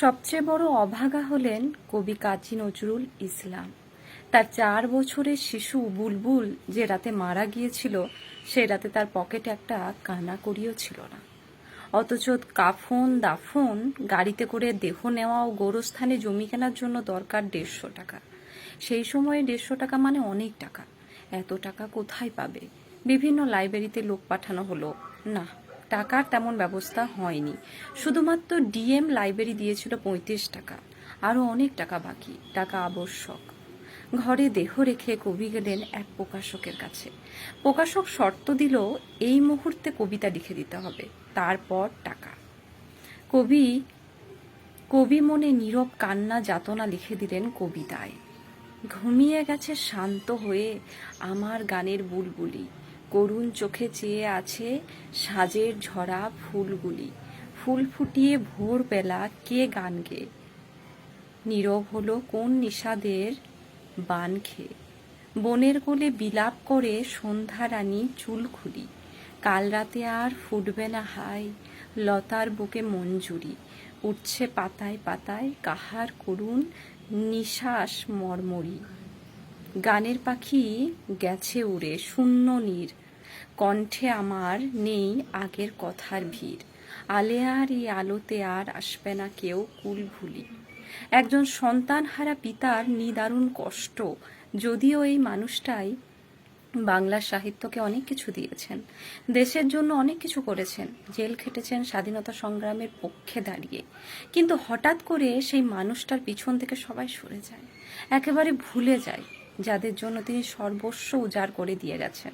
সবচেয়ে বড় অভাগা হলেন কবি কাজী নজরুল ইসলাম। তার চার বছরের শিশু বুলবুল যে রাতে মারা গিয়েছিল, সে রাতে তার পকেটে একটা কানা করিও ছিল না। অথচ কাফন, দাফন, গাড়িতে করে দেহ নেওয়া ও গোরস্থানে জমি কেনার জন্য দরকার দেড়শো টাকা। সেই সময়ে দেড়শো টাকা মানে অনেক টাকা। এত টাকা কোথায় পাবে? বিভিন্ন লাইব্রেরিতে লোক পাঠানো হলো, না। টাকার তেমন ব্যবস্থা হয়নি। শুধুমাত্র ডিএম লাইব্রেরি দিয়েছিল পঁয়ত্রিশ টাকা। আরও অনেক টাকা বাকি, টাকা আবশ্যক। ঘরে দেহ রেখে কবি গেলেন এক প্রকাশকের কাছে। প্রকাশক শর্ত দিল, এই মুহূর্তে কবিতা লিখে দিতে হবে, তারপর টাকা। কবি কবি মনে নীরব কান্না যাতনা লিখে দিলেন কবিতায়। ঘুমিয়ে গেছে শান্ত হয়ে আমার গানের বুলবুলি। করুণ চোখে চেয়ে আছে সাজের ঝরা ফুলগুলি। ফুল ফুটিয়ে ভোরবেলা কে গান গে? নীরব হলো কোন নিষাদের বান খেয়ে বনের কোলে বিলাপ করে সন্ধ্যা রানী চুল খুলি। কাল রাতে আর ফুটবে না হাই লতার বুকে মঞ্জুরি। উঠছে পাতায় পাতায় কাহার করুণ নিশ্বাস মর্মরি। গানের পাখি গেছে উড়ে শূন্য নীর। কণ্ঠে আমার নেই আগের কথার ভিড়। আলে আর এই আলোতে আর আসবে না কেউ কুল ভুলি। একজন সন্তানহারা পিতার নিদারুণ কষ্ট। যদিও এই মানুষটাই বাংলা সাহিত্যকে অনেক কিছু দিয়েছেন। দেশের জন্য অনেক কিছু করেছেন। জেল খেটেছেন স্বাধীনতা সংগ্রামের পক্ষে দাঁড়িয়ে। কিন্তু হঠাৎ করে সেই মানুষটার পিছন থেকে সবাই সরে যায়। একেবারে ভুলে যায়। যাদের জন্য তিনি সর্বস্ব উজাড় করে দিয়ে গেছেন।